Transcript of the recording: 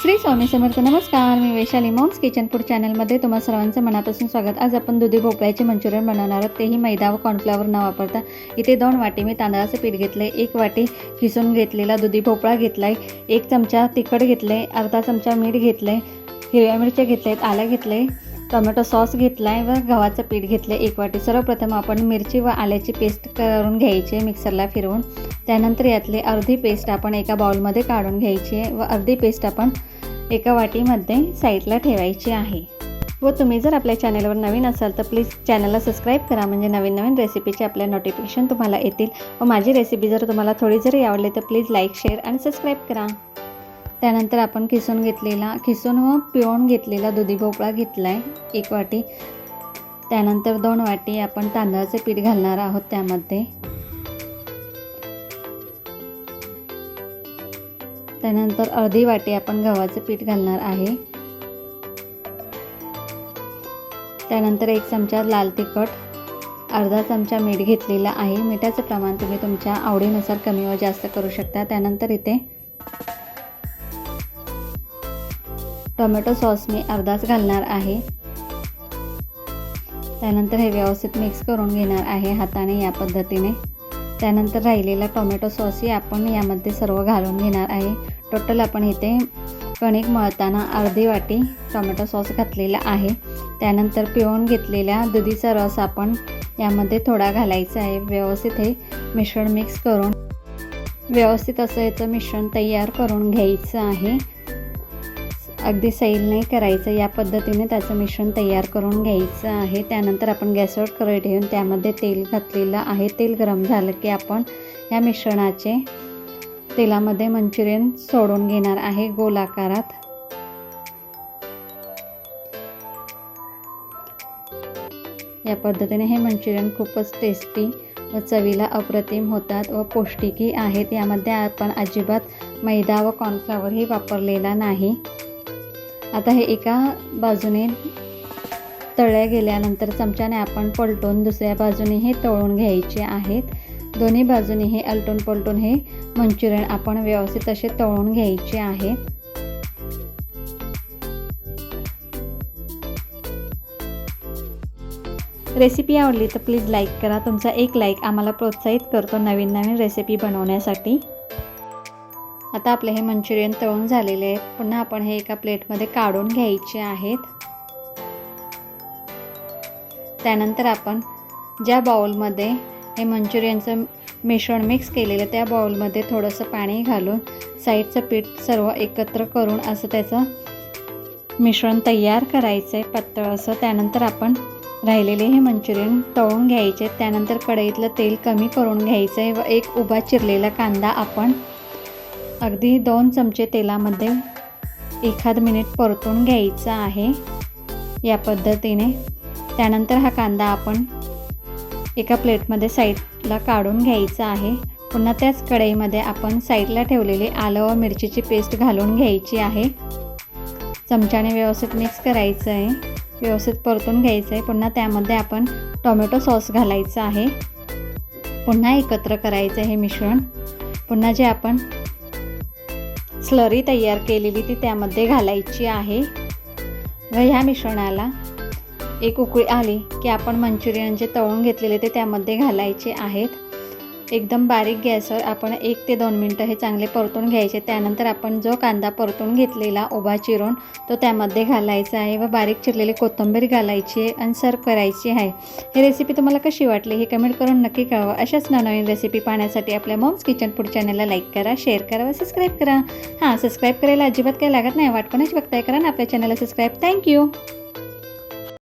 श्री स्वामी समर्थ नमस्कार. मी Vaishali moms kitchen food चॅनलमध्ये तुम्हा सर्वांचं मनापासून स्वागत. आज आपण दुधी भोपळ्याचे मंचुरियन बनवणार आहोत. तेही मैदा व कॉर्नफ्लॉवर न वापरता. इथे दोन वाटी मी तांदळाचं पीठ घेतलं आहे एक वाटी खिसून घेतलेला दुधी भोपळा घेतला आहे एक चमचा तिखट घेतलं आहे अर्धा चमचा मीठ घेतलं आहे हिरव्या मिरच्या घेतल्या आहेत आलं घेतलं आहे टोमॅटो सॉस घेतला आहे व गव्हाचं पीठ घेतलं आहे एक वाटी. सर्वप्रथम आपण मिरची व आल्याची पेस्ट करून घ्यायची आहे मिक्सरला फिरवून. त्यानंतर यातली अर्धी पेस्ट आपण एका बाउलमध्ये काढून घ्यायची आहे व अर्धी पेस्ट आपण एका वाटीमध्ये साईडला ठेवायची आहे. व तुम्ही जर आपल्या चॅनलवर नवीन असाल तर प्लीज चॅनलला सबस्क्राईब करा म्हणजे नवीन नवीन रेसिपीचे आपल्या नोटिफिकेशन तुम्हाला येतील. व माझी रेसिपी जर तुम्हाला थोडी जरी आवडली तर प्लीज लाईक शेअर आणि सबस्क्राईब करा. त्यानंतर आपण किसून घेतलेला किसून व पिळून घेतलेला दुधी भोपळा घेतला आहे एक वाटी. त्यानंतर दोन वाटी आपण तांदळाचे पीठ घालणार आहोत त्यामध्ये. त्यानंतर अर्धी वाटी आपण गव्हाचं पीठ घालणार आहे. त्यानंतर एक चमचा लाल तिखट अर्धा चमचा मीठ घेतलेला आहे. मिठाचं प्रमाण तुम्ही तुमच्या आवडीनुसार कमी व जास्त करू शकता. त्यानंतर इथे टोमॅटो सॉस मी अर्धाच घालणार आहे. त्यानंतर हे व्यवस्थित मिक्स करून घेणार आहे हाताने या पद्धतीने. त्यानंतर राहिलेला टोमॅटो सॉसही आपण यामध्ये सर्व घालून घेणार आहे. टोटल आपण इथे कणिक मळताना अर्धी वाटी टोमॅटो सॉस घातलेला आहे. त्यानंतर पिळून घेतलेल्या दुधीचा रस आपण यामध्ये थोडा घालायचा आहे. व्यवस्थित हे मिश्रण मिक्स करून व्यवस्थित असं याचं मिश्रण तयार करून घ्यायचं आहे. अगदी सैल नाही करायचं. या पद्धतीने त्याचं मिश्रण तयार करून घ्यायचं आहे. त्यानंतर आपण गॅसवर कढई ठेवून त्यामध्ये तेल घातलेलं आहे. तेल गरम झालं की आपण या मिश्रणाचे तेलामध्ये मंचुरियन सोडून घेणार आहे. गोल आकारात. या पद्धतीने हे मंचुरियन खूपच टेस्टी व चवीला अप्रतिम होतात व पौष्टिकही आहेत. यामध्ये आपण अजिबात मैदा व कॉर्नफ्लॉवरही वापरलेला नाही. आता हे एका बाजूने तळल्या गेल्यानंतर चमच्याने आपण पलटून दुसऱ्या बाजूने हे तळून घ्यायचे आहेत. दोन्ही बाजूने हे अलटून पलटून हे मंचुरियन आपण व्यवस्थित असे तळून घ्यायचे आहेत. रेसिपी आवडली तर प्लीज लाईक करा. तुमचा एक लाईक आम्हाला प्रोत्साहित करतो नवीन नवीन रेसिपी बनवण्यासाठी. आता आपले हे मंचुरियन तळून झालेले आहेत. पुन्हा आपण हे एका प्लेटमध्ये काढून घ्यायचे आहेत. त्यानंतर आपण ज्या बाउलमध्ये हे मंचुरियनचं मिश्रण मिक्स केलेलं त्या बाउलमध्ये थोडंसं पाणी घालून साईडचं पीठ सर्व एकत्र करून असं त्याचं मिश्रण तयार करायचं आहे पातळ असं. त्यानंतर आपण राहिलेले हे मंचुरियन तळून घ्यायचे त्यानंतर कढईतलं तेल कमी करून घ्यायचं आहे व एक उभा चिरलेला कांदा आपण अगदी दोन चमचे तेलामध्ये एखाद मिनिट परतून घ्यायचा आहे या पद्धतीने. त्यानंतर हा कांदा आपण एका प्लेटमध्ये साईडला काढून घ्यायचा आहे. पुन्हा त्याच कढईमध्ये आपण साईडला ठेवलेले आलं व मिरचीची पेस्ट घालून घ्यायची आहे. चमच्याने व्यवस्थित मिक्स करायचं आहे व्यवस्थित परतून घ्यायचं आहे पुन्हा त्यामध्ये आपण टोमॅटो सॉस घालायचं आहे. पुन्हा एकत्र करायचं हे मिश्रण. पुन्हा जे आपण स्लरी तयार केलेली ती त्यामध्ये घालायची आहे. व ह्या मिश्रणाला. एक उकळी आली की आपण मंचुरियन जे तळून घेतलेले ते त्यामध्ये घालायचे आहेत. एकदम बारीक गॅसवर आपण एक ते दोन मिनटं हे चांगले परतून घ्यायचे. त्यानंतर आपण जो कांदा परतून घेतलेला उभा चिरून तो त्यामध्ये घालायचा आहे व बारीक चिरलेली कोथिंबीर घालायची आहे आणि सर्व करायची आहे. ही रेसिपी तुम्हाला कशी वाटली हे कमेंट करून नक्की कळवा. अशाच नवनवीन रेसिपी पाहण्यासाठी आपल्या मॉम्स किचन फूड चॅनलला लाईक करा शेअर करा व सबस्क्राईब करा. हां सबस्क्राईब करायला अजिबात काही लागत नाही. वाट कोणाची बघताय करा ना आपल्या चॅनलला सबस्क्राईब थँक्यू